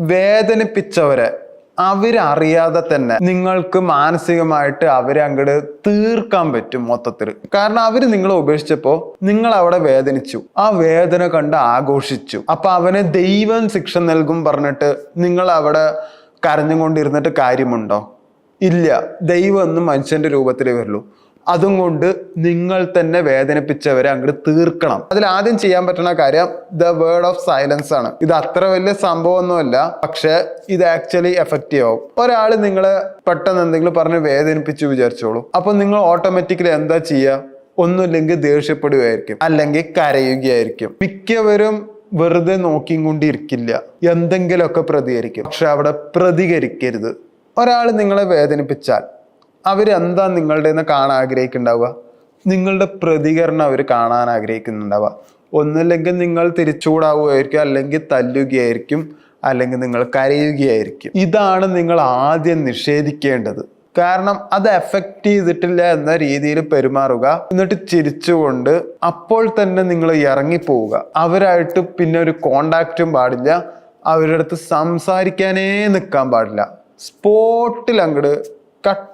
വേദനിപ്പിച്ചവരെ അവരറിയാതെ തന്നെ നിങ്ങൾക്ക് മാനസികമായിട്ട് അവരെ അങ്ങോട്ട് തീർക്കാൻ പറ്റും മൊത്തത്തിൽ കാരണം അവർ നിങ്ങളെ ഉപേക്ഷിച്ചപ്പോ നിങ്ങൾ അവിടെ വേദനിച്ചു. ആ വേദന കണ്ട് ആഘോഷിച്ചു. അപ്പൊ അവനെ ദൈവം ശിക്ഷ നൽകും പറഞ്ഞിട്ട് നിങ്ങൾ അവിടെ കരഞ്ഞുകൊണ്ടിരുന്നിട്ട് കാര്യമുണ്ടോ? ഇല്ല. ദൈവം ഒന്നും മനുഷ്യന്റെ രൂപത്തിലേ വരുള്ളൂ. അതും കൊണ്ട് നിങ്ങൾ തന്നെ വേദനിപ്പിച്ചവരെ അങ്ങോട്ട് തീർക്കണം. അതിൽ ആദ്യം ചെയ്യാൻ പറ്റുന്ന കാര്യം ദ വേർഡ് ഓഫ് സൈലൻസ് ആണ്. ഇത് അത്ര വലിയ സംഭവമൊന്നുമല്ല പക്ഷെ ഇത് ആക്ച്വലി എഫക്റ്റീവ് ആവും ഒരാൾ നിങ്ങളെ പെട്ടെന്ന് എന്തെങ്കിലും പറഞ്ഞ് വേദനിപ്പിച്ചു വിചാരിച്ചോളൂ. അപ്പൊ നിങ്ങൾ ഓട്ടോമാറ്റിക്കലി എന്താ ചെയ്യുക ഒന്നുമില്ലെങ്കിൽ ദേഷ്യപ്പെടുകയായിരിക്കും. അല്ലെങ്കിൽ കരയുകയായിരിക്കും. മിക്കവരും വെറുതെ നോക്കിയും കൊണ്ടിരിക്കില്ല എന്തെങ്കിലുമൊക്കെ പ്രതികരിക്കും. പക്ഷെ അവിടെ പ്രതികരിക്കരുത്. ഒരാൾ നിങ്ങളെ വേദനിപ്പിച്ചാൽ അവരെന്താ നിങ്ങളുടെ നിന്ന് കാണാൻ ആഗ്രഹിക്കുന്നുണ്ടാവുക? നിങ്ങളുടെ പ്രതികരണം അവർ കാണാൻ ആഗ്രഹിക്കുന്നുണ്ടാവുക. ഒന്നില്ലെങ്കിൽ നിങ്ങൾ തിരിച്ചുകൂടാവുകയായിരിക്കും അല്ലെങ്കിൽ തല്ലുകയായിരിക്കും അല്ലെങ്കിൽ നിങ്ങൾ കരയുകയായിരിക്കും. ഇതാണ് നിങ്ങൾ ആദ്യം നിഷേധിക്കേണ്ടത്. കാരണം അത് എഫക്റ്റ് ചെയ്തിട്ടില്ല എന്ന രീതിയിൽ പെരുമാറുക എന്നിട്ട് ചിരിച്ചുകൊണ്ട് അപ്പോൾ തന്നെ നിങ്ങൾ ഇറങ്ങിപ്പോവുക. അവരായിട്ട് പിന്നെ ഒരു കോണ്ടാക്റ്റും പാടില്ല അവരുടെ അടുത്ത് സംസാരിക്കാനേ നിൽക്കാൻ പാടില്ല. സ്പോട്ടിൽ അങ്ങോട്ട് കട്ട്